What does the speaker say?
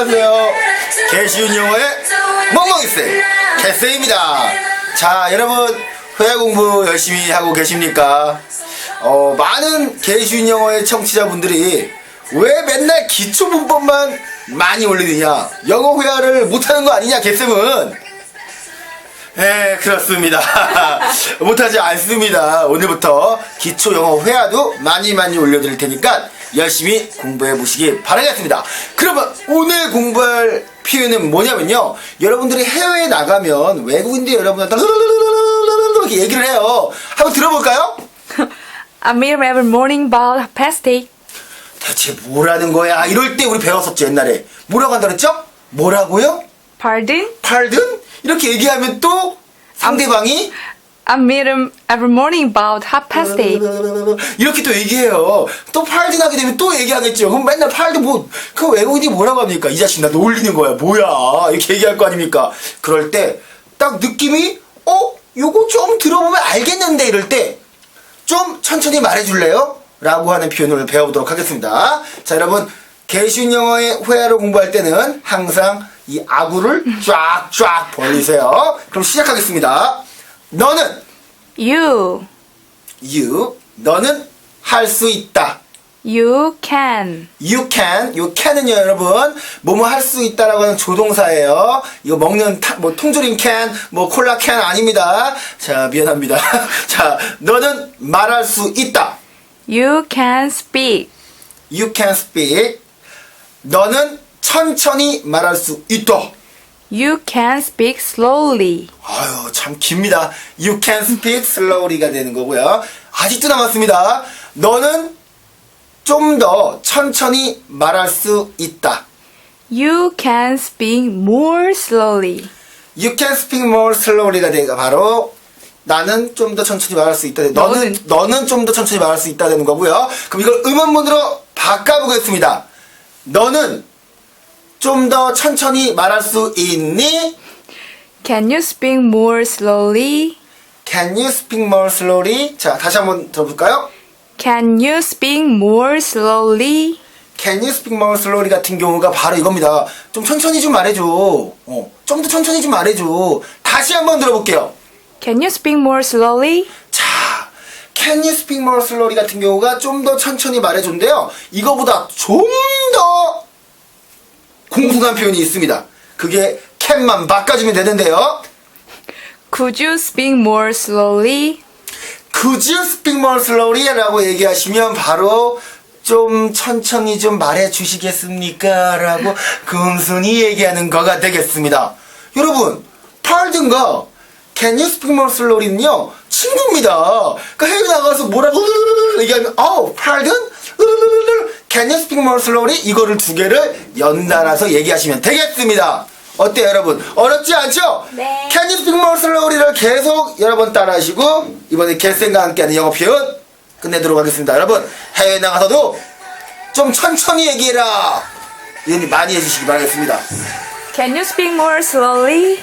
안녕하세요. 개쉬운 영어의 멍멍이쌤, 개쌤입니다. 자, 여러분, 회화 공부 열심히 하고 계십니까? 어, 많은 개쉬운 영어의 청취자분들이 왜 맨날 기초 문법만 많이 올리느냐? 영어 회화를 못하는 거 아니냐, 개쌤은? 네, 그렇습니다. 못하지 않습니다. 오늘부터 기초 영어 회화도 많이 많이 올려드릴 테니까 열심히 공부해 보시기 바라겠습니다. 그러면 오늘 공부할 표현은 뭐냐면요. 여러분들이 해외에 나가면 외국인들 여러분한테 이렇게 얘기를 해요. 한번 들어볼까요? I meet him every morning about half past eight. 대체 뭐라는 거야? 이럴 때 우리 배웠었죠, 옛날에. 뭐라고 한다 그랬죠? 뭐라고요? Pardon? 팔든? 이렇게 얘기하면 또 상대방이 I meet him every morning about half past eight. 이렇게 또 얘기해요. 또 팔든 하게 되면 또 얘기하겠죠. 그럼 맨날 팔든 뭐, 그 외국인이 뭐라고 합니까? 이 자식 나 놀리는 거야. 뭐야. 이렇게 얘기할 거 아닙니까? 그럴 때, 딱 느낌이, 어? 요거 좀 들어보면 알겠는데? 이럴 때, 좀 천천히 말해줄래요? 라고 하는 표현을 배워보도록 하겠습니다. 자, 여러분, 개쉬운 영어의 회화를 공부할 때는 항상 이 아구를 쫙쫙 벌리세요. 그럼 시작하겠습니다. 너는 You. you 너는 할 수 있다. You can. You can, you can은요, 여러분, 뭐뭐 할 수 있다라고 하는 조동사예요. 이거 먹는 타- 뭐 통조림 can, 뭐 콜라 can 아닙니다. 자, 미안합니다. 자, 너는 말할 수 있다. You can speak. You can speak. 너는 천천히 말할 수 있다. You can speak slowly. 아유, 참 깁니다. You can speak slowly가 되는 거고요. 아직도 남았습니다. 너는 좀 더 천천히 말할 수 있다. You can speak more slowly. You can speak more slowly가 되가 바로 나는 좀 더 천천히 말할 수 있다. 너는 너는. 너는 좀더 천천히 말할 수 있다 되는 거고요. 그럼 이걸 음원문으로 바꿔보겠습니다. 너는 좀 더 천천히 말할 수 있니? Can you speak more slowly? Can you speak more slowly? 자, 다시 한번 들어볼까요? Can you speak more slowly? Can you speak more slowly 같은 경우가 바로 이겁니다. 좀 천천히 좀 말해줘. 어, 좀 더 천천히 좀 말해줘. 다시 한번 들어볼게요. Can you speak more slowly? 자, Can you speak more slowly 같은 경우가 좀 더 천천히 말해준대요. 이거보다 좀 더 공손한 표현이 있습니다. 그게 can만 바꿔주면 되는데요. Could you speak more slowly? Could you speak more slowly? 라고 얘기하시면 바로 좀 천천히 좀 말해 주시겠습니까? 라고 금순히 얘기하는 거가 되겠습니다. 여러분, 팔든가 Can you speak more slowly는요, 친구입니다. 그러니까 해외 나가서 뭐라고 얘기하면, oh, pardon? Can you speak more slowly? 이거를 두 개를 연달아서 얘기하시면 되겠습니다. 어때요, 여러분? 어렵지 않죠? 네. Can you speak more slowly를 계속 여러분 따라하시고, 이번에 개쌤과 함께하는 영어 표현 끝내도록 하겠습니다. 여러분, 해외 나가서도 좀 천천히 얘기해라. 이런 많이 해주시기 바라겠습니다. Can you speak more slowly?